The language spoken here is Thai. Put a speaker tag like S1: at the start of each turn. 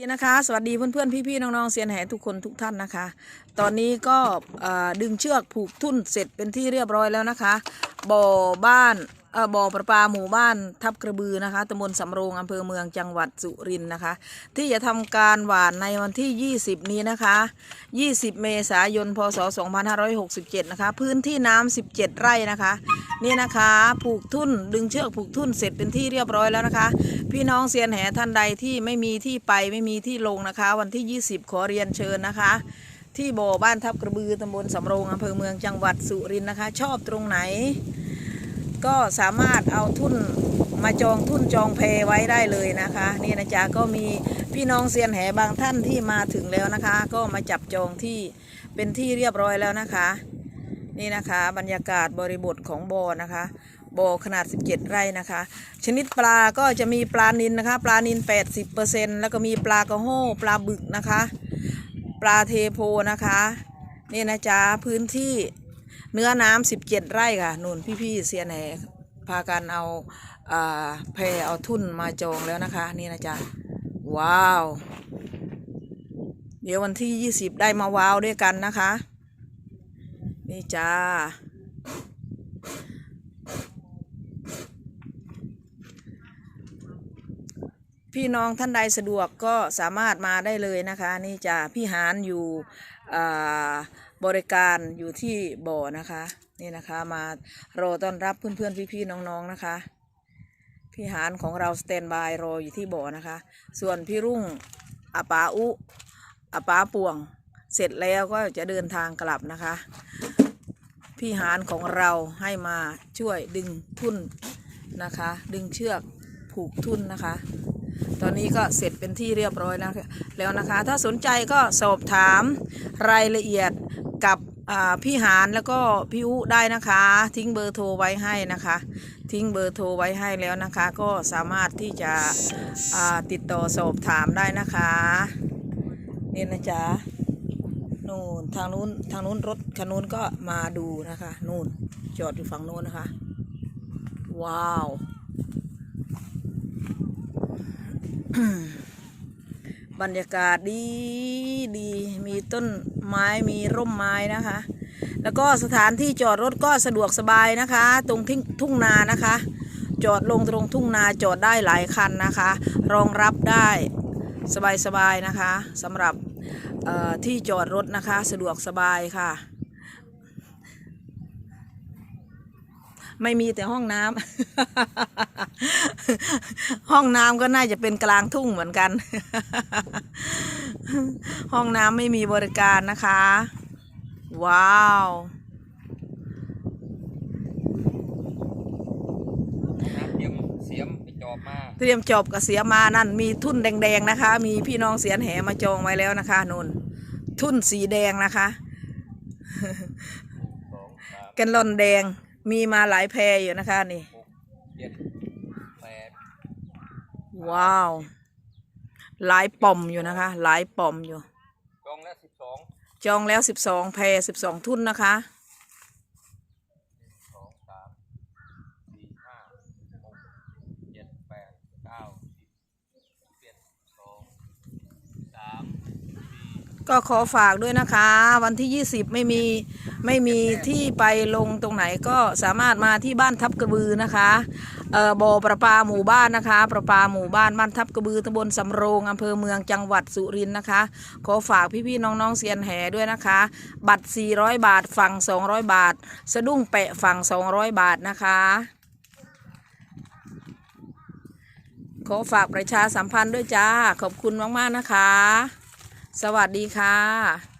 S1: ดีนะคะสวัสดีเพื่อนๆ พี่ๆ น้องๆเซียนแหทุกคนทุกท่านนะคะ ตอนนี้ก็ดึงเชือกผูกทุ่นเสร็จเป็นที่เรียบร้อยแล้วนะคะ บ่อบ้าน บ่อประปาหมู่บ้านทับกระบือนะคะตำบลสำโรงอำเภอเมืองจังหวัดสุรินทร์นะคะ ที่จะทำการหว่านในวันที่ 20 นี้นะคะ 20 เมษายน พศ 2567 นะคะ พื้นที่น้ำ 17 ไร่นะคะ นี่นะคะผูกทุ่นดึงเชือกผูกทุ่นเสร็จเป็นที่เรียบร้อยแล้วนะคะ พี่น้องเซียนแหท่านใดที่ไม่มีที่ไปไม่มีที่ลงนะคะ วันที่ 20 ขอเรียนเชิญนะคะที่บ่อบ้านทับกระบือตำบลสำโรงอำเภอเมืองจังหวัดสุรินทร์นะคะ ชอบตรงไหน ก็สามารถเอาทุ่นมาจองทุ่นจองเพไว้ได้เลยนะคะ นี่นะจ๊ะก็มีพี่น้องเซียนแหบางท่านที่มาถึงแล้วนะคะ ก็มาจับจองที่เป็นที่เรียบร้อยแล้วนะคะ นี่นะคะบรรยากาศบริบทของบอนะคะบอขนาด 17 ไร่นะคะ ชนิดปลาก็จะมีปลานินนะคะ ปลานิน 80%แล้วก็มีปลากระโห้ปลาบึกนะคะ ปลาเทโพนะคะ นี่นะจ๊ะพื้นที่ เนื้อน้ำสิบเจ็ดไร่ค่ะนุ่นพี่ๆเสียแหนพากันเอาแพเอาทุ่นมาจองแล้วนะคะ นี่นะจ๊ะว้าว เดี๋ยววันที่ยี่สิบได้มาว้าวด้วยกันนะคะ นี่จ้า พี่น้องท่านใดสะดวกก็สามารถมาได้เลยนะคะ นี่จ้าพี่หานอยู่อ่บริการอยู่ที่บ่อนะคะ นี่นะคะมารอต้อนรับเพื่อนๆพี่ๆน้องๆนะคะพี่หานของเราสแตนบายรออยู่ที่บ่อนะคะ ส่วนพี่รุ่งอาปาอุอาปาป่วง เสร็จแล้วก็จะเดินทางกลับนะคะ พี่หานของเราให้มาช่วยดึงทุ่นนะคะ ดึงเชือกผูกทุ่นนะคะ ตอนนี้ก็เสร็จเป็นที่เรียบร้อยแล้วแล้วนะคะ ถ้าสนใจก็สอบถามรายละเอียดกับพี่หานแล้วก็พี่อุได้นะคะ ทิ้งเบอร์โทรไว้ให้นะคะ ทิ้งเบอร์โทรไว้ให้แล้วนะคะ ก็สามารถที่จะติดต่อสอบถามได้นะคะนี่นะจ๊ะนู่นทางนู้นทางนู้นรถคันนู้นก็มาดูนะคะนู่นจอดอยู่ฝั่งนู้นนะคะ ว้าว บรรยากาศดีดีมีต้นไม้มีร่มไม้นะคะ แล้วก็สถานที่จอดรถก็สะดวกสบายนะคะ ตรงที่ทุ่งนานะคะ จอดลงตรงทุ่งนาจอดได้หลายคันนะคะ รองรับได้สบายๆนะคะสำหรับที่จอดรถนะคะ สะดวกสบายค่ะ ไม่มีแต่ห้องน้ำ ห้องน้ำก็น่าจะเป็นกลางทุ่งเหมือนกัน ห้องน้ำไม่มีบริการนะคะ ว้าว
S2: น้ำเตรียมเสียมไปจอบมา
S1: เตรียมจบกับเสียมานั่น มีทุ่นแดงๆนะคะ มีพี่น้องเสียนแหมาจองไว้แล้วนะคะนุ่นทุ่นสีแดงนะคะ
S2: สองสาม
S1: แกันลอนแดง มีมาหลายแพรอยู่นะคะนี่
S2: หกเจ็ดแปด
S1: ว้าว หลายป่อมอยู่นะคะ หลายป่อมอยู่
S2: จองแล้วสิบสอง
S1: จองแล้วสิบสองแพรสิบสองทุ่นนะคะ
S2: สองสามสี่ห้าหกเจ็ดแปดเก้าสิบสิบเอ็ดสองสามสี่
S1: ก็ขอฝากด้วยนะคะ วันที่ 20 ไม่มีไม่มีที่ไปลงตรงไหนก็สามารถมาที่บ้านทับกระบือนะคะเอ่อบ่อประปาหมู่บ้านนะคะ ประปาหมู่บ้านบ้านทับกระบือตำบลสำโรงอำเภอเมืองจังหวัดสุรินทร์นะคะ ขอฝากพี่ๆน้องๆเซียนแห่ด้วยนะคะ บัตร 400 บาทฝั่ง 200 บาท สะดุ้งแปะฝั่ง 200 บาทนะคะขอฝากประชาสัมพันธ์ด้วยจ้า ขอบคุณมาก ๆ นะคะ สวัสดีค่ะ